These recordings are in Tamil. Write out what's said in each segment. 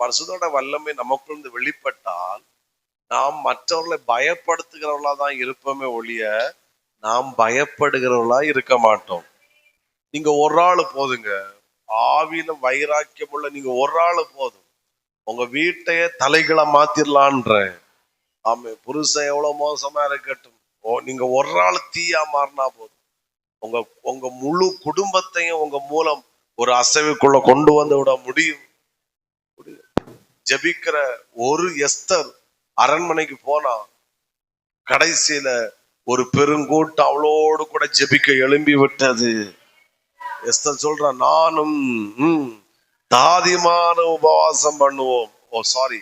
பரிசுதோட வல்லமை நமக்குள்ள வெளிப்பட்டால் நாம் மற்றவர்களை பயப்படுத்துகிறவர்களா தான் இருப்போமே ஒழிய நாம் பயப்படுகிறவர்களா இருக்க மாட்டோம். நீங்க ஒரு ஆள் போதுங்க. ஆவியில வைராக்கியம் உள்ள நீங்க ஒரு ஆள் போதும். உங்க வீட்டையே தலைகளை மாத்திரலான்ற ஆமே புருஷன் எவ்வளவு மோசமா இருக்கட்டும். ஓ நீங்க ஒரு ஆள் தீயா மாறினா போதும். உங்க உங்க முழு குடும்பத்தையும் உங்க மூலம் ஒரு அசைவுக்குள்ள கொண்டு வந்து விட முடியும். ஜெபிக்கிற ஒரு எஸ்தர் அரண்மனைக்கு போனா கடைசியில ஒரு பெருங்கூட்டம் அவளோடு கூட ஜெபிக்க எழும்பி விட்டது. எஸ்தர் சொல்ற நானும் தாதிமான உபவாசம் பண்ணுவோம். ஓ சாரி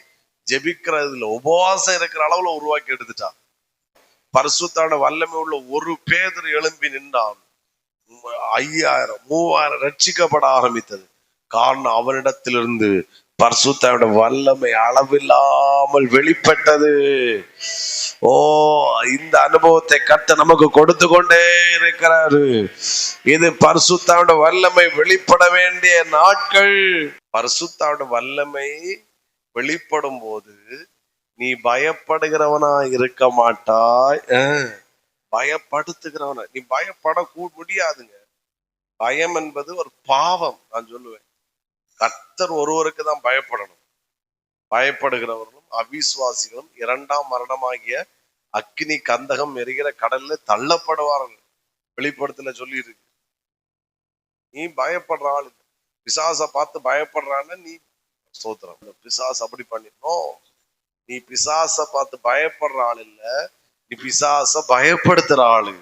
ஜெபிக்கிறதுல உபவாசம் இருக்கிற அளவுல உருவாக்கி எடுத்துட்டான். பரிசுத்தான வல்லமை உள்ள ஒரு பேதர் எழும்பி நின்றான். ஐயாயிரம் மூவாயிரம் ரட்சிக்கப்பட ஆரம்பித்தது. காரணம் அவனிடத்திலிருந்து பர்சுத்தாவோட வல்லமை அளவில்லாமல் வெளிப்பட்டது. ஓ இந்த அனுபவத்தை கத்த நமக்கு கொடுத்து கொண்டே இருக்கிறாரு. இது பர்சுத்தாவோட வல்லமை வெளிப்பட வேண்டிய நாட்கள். பர்சுத்தாவோட வல்லமை வெளிப்படும் போது நீ பயப்படுகிறவனா இருக்க மாட்டாய். அஹ், பயப்படுத்துகிறவனா நீ பயப்பட முடியாதுங்க. பயம் என்பது ஒரு பாவம் நான் சொல்லுவேன். கர்த்தர் ஒருவருக்கு தான் பயப்படணும். பயப்படுகிறவர்களும் அவிசுவாசிகளும் இரண்டாம் மரணமாகிய அக்னி கந்தகம் எரிகிற கடல்ல தள்ளப்படுவார்கள். வெளிப்படத்துல சொல்லி இருக்கு நீ பயப்படுற ஆளு. பிசாச பார்த்து பயப்படுறான்னு நீ ஸ்தோத்திரம். இந்த பிசாஸ் அப்படி பண்ணிடணும் நீ பிசாச பார்த்து பயப்படுற ஆள் இல்ல. நீ பிசாச பயப்படுத்துற ஆளு.